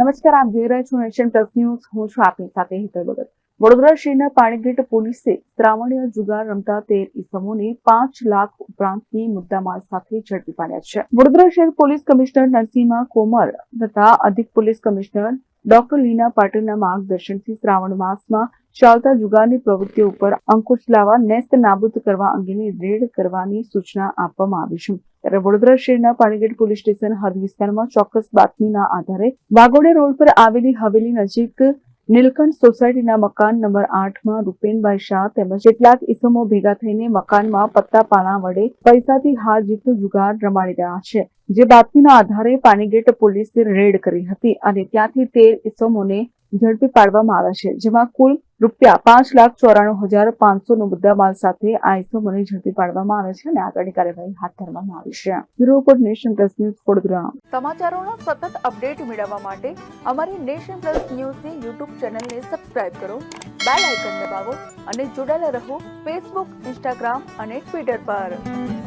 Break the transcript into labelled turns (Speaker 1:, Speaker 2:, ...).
Speaker 1: નમસ્કાર, આપ જોઈ રહ્યા છો નેશન પ્લસ ન્યૂઝ. હું છું આપની સાથે હિતલ ભગત. વડોદરા શહેરના પાણીગેટ પોલીસે શ્રાવણીય જુગાર રમતા તેર ઇસમોને પાંચ લાખ ઉપરાંતની મુદ્દામાલ સાથે ઝડપી પાડ્યા છે. વડોદરા શહેર પોલીસ કમિશનર નરસિંહા કોમર તથા અધિક પોલીસ કમિશનર ડોક્ટર લીના પાટીલના માર્ગદર્શનથી શ્રાવણ માસમાં ચાલતા જુગારની પ્રવૃત્તિઓ ઉપર અંકુશ લાવવા, નેસ્ત નાબૂદ કરવા અંગેની રેડ કરવાની સૂચના આપવામાં આવી છે. ત્યારે વડોદરા શહેરના પાણીગેટ પોલીસ સ્ટેશન હદ વિસ્તારમાં ચોક્કસ બાતમીના આધારે વાગોડે રોડ પર આવેલી હવેલી નજીક નીલકંઠ સોસાયટીના મકાન નંબર આઠમાં રૂપેનભાઈ શાહ તેમજ કેટલાક ઇસમો ભેગા થઈને મકાનમાં પત્તા પાના વડે પૈસાથી હાર જીતનો જુગાર રમાડી રહ્યા છે. જે બાતમીના આધારે પાણીગેટ પોલીસે રેડ કરી હતી અને ત્યાંથી તેર ઇસમોને ઝડપી પાડવામાં આવ્યા છે, જેમાં કુલ રૂપિયા પાંચ લાખ ચોરાણું હજાર પાંચસો નો મુદ્દામાલ સાથે આ ઇસમોને ઝડપી પાડવામાં આવે છે અને આગળની કાર્યવાહી હાથ ધરવામાં આવી છે. Bureau report nation plus news Vadodara. સમાચારોનો સતત અપડેટ મેળવવા માટે અમારી નેશન પ્લસ ન્યૂઝની યુટ્યુબ ચેનલને સબસ્ક્રાઇબ કરો, બેલ આઇકન દબાવો અને જોડાયેલા રહો ફેસબુક, ઇન્સ્ટાગ્રામ અને ટ્વિટર પર.